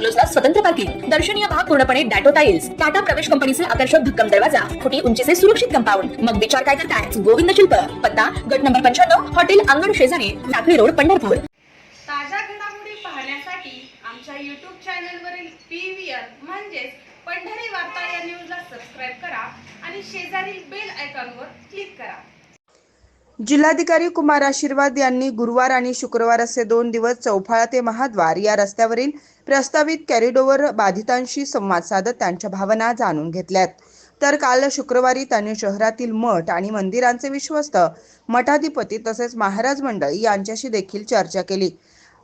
बंगलोजला स्वतंत्र पार्किंग दर्शनीय भाग पूर्णपणे डॅटो टाइल्स टाटा प्रवेश कंपनीचे आकर्षक भक्कम दरवाजा फुटी उंचीचे सुरक्षित कंपाऊंड. मग विचार काय करताय? गोविंद शिल्प. पत्ता गट नंबर पंच्याण्णव हॉटेल अंगण शेजारी लाकडी रोड पंढरपूर. ताज्या घडामोडी पाहण्यासाठी आमच्या यूट्यूब चॅनलवरील पी व्ही आर म्हणजेच पंढरी वार्ता या न्यूजला सबस्क्राईब करा आणि शेजारील बेल आयकॉनवर क्लिक करा. जिल्हाधिकारी कुमार आशीर्वाद यांनी गुरुवार आणि शुक्रवार असे दोन दिवस चौफाळा ते महाद्वार या रस्त्यावरील प्रस्तावित कॅरिडोवर बाधितांशी संवाद साधत त्यांच्या भावना जाणून घेतल्यात. तर काल शुक्रवारी त्यांनी शहरातील मठ आणि मंदिरांचे विश्वस्त मठाधिपती तसेच महाराज मंडळी यांच्याशी देखील चर्चा केली.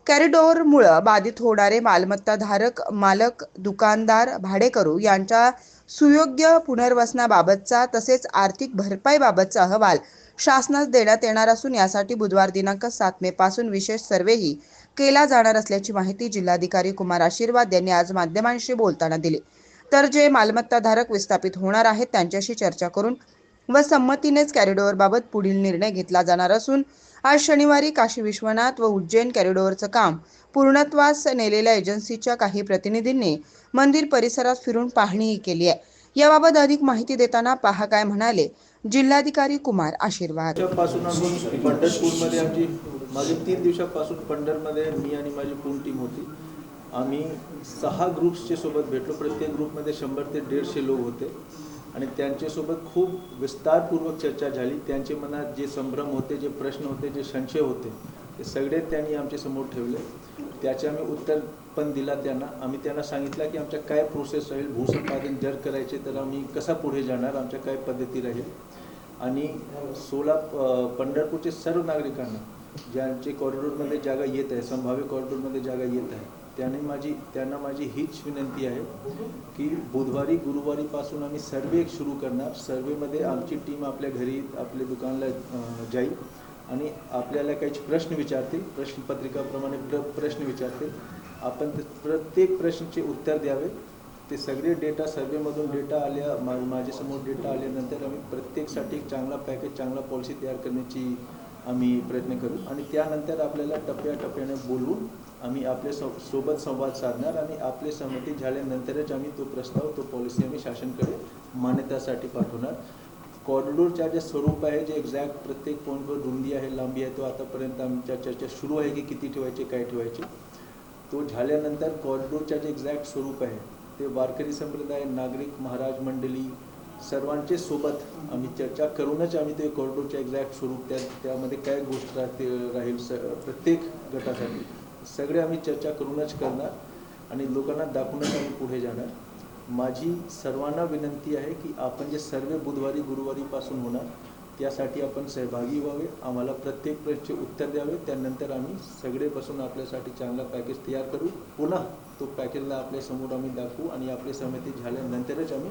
कॅरिडोअरमुळं बाधित होणारे मालमत्ताधारक मालक दुकानदार भाडेकरू यांच्या सुयोग्य पुनर्वसनाबाबतचा तसेच आर्थिक भरपाईबाबतचा अहवाल शासनास देण्यात येणार असून यासाठी बुधवार दिनांक सात मे पासून विशेष सर्वेही केला जाणार असल्याची माहिती जिल्हाधिकारी कुमार आशीर्वाद यांनी आज माध्यमांशी बोलताना दिली. तर जे मालमत्ताधारक विस्थापित होणार आहेत त्यांच्याशी चर्चा करून व संमतीनेच कॅरिडोअरबाबत पुढील निर्णय घेतला जाणार असून आज शनिवारी काशी विश्वनाथ व उज्जैन कॅरिडोअरचं काम पूर्णत्वास नेलेल्या एजन्सीच्या काही प्रतिनिधींनी मंदिर परिसरात फिरून पाहणीही केली आहे. याबाबत अधिक माहिती देताना पहा काय म्हणाले जिल्हाधिकारी कुमार आशीर्वाद. मागील तीन दिवसापासून पंढरमध्ये मी आणि माझी पूर्ण टीम होती. आम्ही सहा ग्रुप्सचे सोबत भेटलो. प्रत्येक ग्रुपमध्ये शंभर ते दीडशे लोक होते. आणि त्यांच्यासोबत खूप विस्तारपूर्वक चर्चा झाली. त्यांचे मनात जे संभ्रम होते जे प्रश्न होते जे संशय होते ते सगळे त्यांनी आमच्यासमोर ठेवले. त्याचे आम्ही उत्तर पण दिला त्यांना. आम्ही त्यांना सांगितलं की आमच्या काय प्रोसेस राहील? भूसंपादन जर करायचे तर आम्ही कसा पुढे जाणार? आमच्या काय पद्धती राहील? आणि सोला पंढरपूरचे सर्व नागरिकांना ज्यांचे कॉरिडॉरमध्ये जागा येत आहे संभाव्य कॉरिडॉरमध्ये जागा येत आहे त्याने माझी त्यांना माझी हीच विनंती आहे की बुधवारी गुरुवारीपासून आम्ही सर्वे सुरू करणार. सर्वेमध्ये आमची टीम आपल्या घरी आपल्या दुकानला जाईल आणि आपल्याला काही प्रश्न विचारतील. प्रश्नपत्रिकाप्रमाणे प्र प्रश्न विचारतील. आपण प्रत्येक प्रश्नाचे उत्तर द्यावे. ते सगळे डेटा सर्वेमधून डेटा आल्या मा माझ्यासमोर डेटा आल्यानंतर आम्ही प्रत्येकसाठी एक चांगला पॅकेज चांगला पॉलिसी तयार करण्याची आम्ही प्रयत्न करू. आणि त्यानंतर आपल्याला टप्प्याटप्प्याने बोलवून आम्ही आपल्या सो सोबत संवाद साधणार आणि आपले सहमती झाल्यानंतरच आम्ही तो प्रस्ताव तो पॉलिसी आम्ही शासनकडे मान्यतासाठी पाठवणार. कॉरिडोरच्या जे स्वरूप आहे जे एक्झॅक्ट प्रत्येक पॉईंटवर रुंदी आहे लांबी आहे तो आतापर्यंत आमच्या चर्चा सुरू आहे की किती ठेवायचे काय ठेवायचे. तो झाल्यानंतर कॉरिडोरच्या जे एक्झॅक्ट स्वरूप आहे ते वारकरी संप्रदाय नागरिक महाराज मंडळी सर्वांचे सोबत आम्ही चर्चा करूनच आम्ही ते कॉरिडोरचे एक्झॅक्ट स्वरूप त्या त्यामध्ये काय गोष्ट राहते राहील स प्रत्येक गटासाठी. सगळे आम्ही चर्चा करूनच करणार आणि लोकांना दाखवूनच आम्ही पुढे जाणार. माझी सर्वांना विनंती आहे की आपण जे सर्व बुधवारी गुरुवारीपासून होणार त्यासाठी आपण सहभागी व्हावे. आम्हाला प्रत्येक प्रश्नचे उत्तर द्यावे. त्यानंतर आम्ही सगळे बसून आपल्यासाठी चांगला पॅकेज तयार करू. पुन्हा तो पॅकेजला आपल्यासमोर आम्ही दाखवू आणि आपली सहमती झाल्यानंतरच आम्ही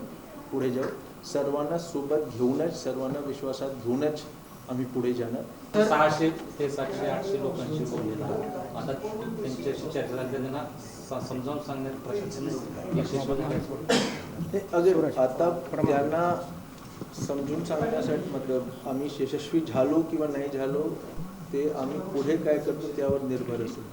पुढे जाऊ. सर्वांना सोबत घेऊनच सर्वांना विश्वासात घेऊनच आम्ही पुढे जाणार. सहाशे ते सातशे आठशे लोकांशी बोललेलं. आता त्यांच्याशी चर्चा झाली त्यांना समजावून सांगण्यात प्रशासन आता त्यांना समजून सांगण्यासाठी मतलब आम्ही यशस्वी झालो किंवा नाही झालो ते आम्ही पुढे काय करतो त्यावर निर्भर असेल.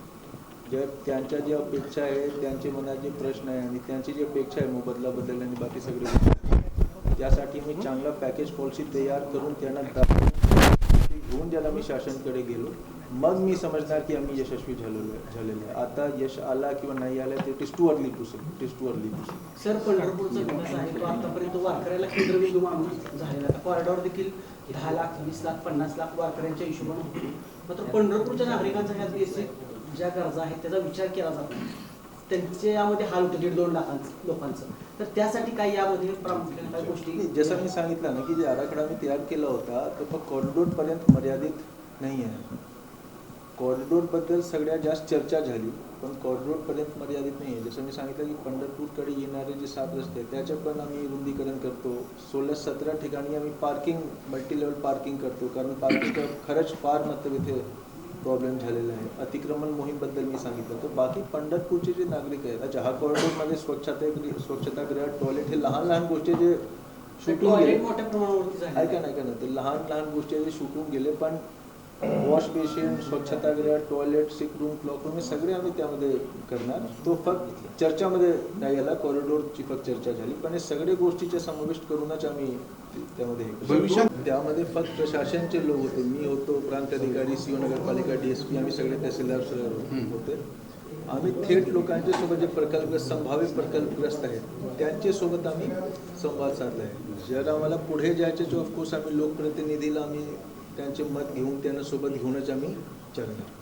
जर त्यांच्या ज्या अपेक्षा आहे त्यांचे मनात जे प्रश्न आहे आणि त्यांची जी अपेक्षा आहे मोबदलाबद्दल आणि बाकी सगळे त्यासाठी मी चांगला पॅकेज पॉलिसी तयार करून त्यांना घेऊन ज्याला मी शासनकडे गेलो. मग मी समजणार की आम्ही यशस्वी झालेलो झालेलो आहे. आता यश आला किंवा नाही आला ते it is too early to say it is too early to say sir पंढरपूरचा विकास आहे तो आतापर्यंत वारकऱ्याला केंद्रबिंदू मानून झालेला कॉरिडॉर देखील दहा लाख वीस लाख पन्नास लाख वारकऱ्यांच्या हिशोबाने होतो. मात्र पंढरपूरच्या नागरिकांच्या ह्या बेसिक ज्या गरजा आहेत त्याचा विचार केला जातो. त्यांचे यामध्ये हाल होते दीड दोन लाखांचं लोकांचं. तर त्यासाठी काही यामध्ये प्रामुख्याने काही गोष्टी जसं मी सांगितलं ना की जे आराखडा मी तयार केला होता तो फक्त कॉरिडोरपर्यंत मर्यादित नाही आहे कॉरिडोरबद्दल सगळ्यात जास्त चर्चा झाली पण कॉरिडोरपर्यंत मर्यादित नाही आहे जसं मी सांगितलं की पंढरपूरकडे येणारे जे सात रस्ते आहेत त्याचे पण आम्ही रुंदीकरण करतो. सोळा सतरा ठिकाणी आम्ही पार्किंग मल्टी लेवल पार्किंग करतो कारण पार्किंग खरंच फार मतलब इथे प्रॉब्लेम झालेला आहे. अतिक्रमण मोहीमबद्दल मी सांगितलं तर बाकी पंढरपूरचे जे नागरिक आहेत जहा कॉरिडोरमध्ये स्वच्छता स्वच्छतागृह टॉयलेट हे लहान लहान गोष्टी जे शूटिंग गेले. ऐका ना ऐका ना. ते लहान लहान गोष्टी जे सुटून गेले पण वॉश बेसिन स्वच्छतागृह toilet sick room cloak room हे सगळे आम्ही त्यामध्ये करणार. तो फक्त चर्चामध्ये नाही आला कॉरिडोरची फक्त चर्चा झाली. पण हे सगळे गोष्टीचे समाविष्ट करूनच आम्ही त्यामध्ये. भविष्यात? त्यामध्ये फक्त प्रशासनचे लोक होते. मी होतो प्रांत अधिकारी सीओ नगरपालिका डीएसपी आम्ही सगळे तहसीलदार होते. आम्ही थेट लोकांच्या सोबत जे प्रकल्पग्रस्त संभाव्य प्रकल्पग्रस्त आहेत त्यांच्यासोबत आम्ही संवाद साधला आहे जर आम्हाला पुढे जायचे ऑफकोर्स आम्ही लोकप्रतिनिधीला आम्ही त्यांचे मत घेऊन त्यांना सोबत घेऊनच आम्ही चालणार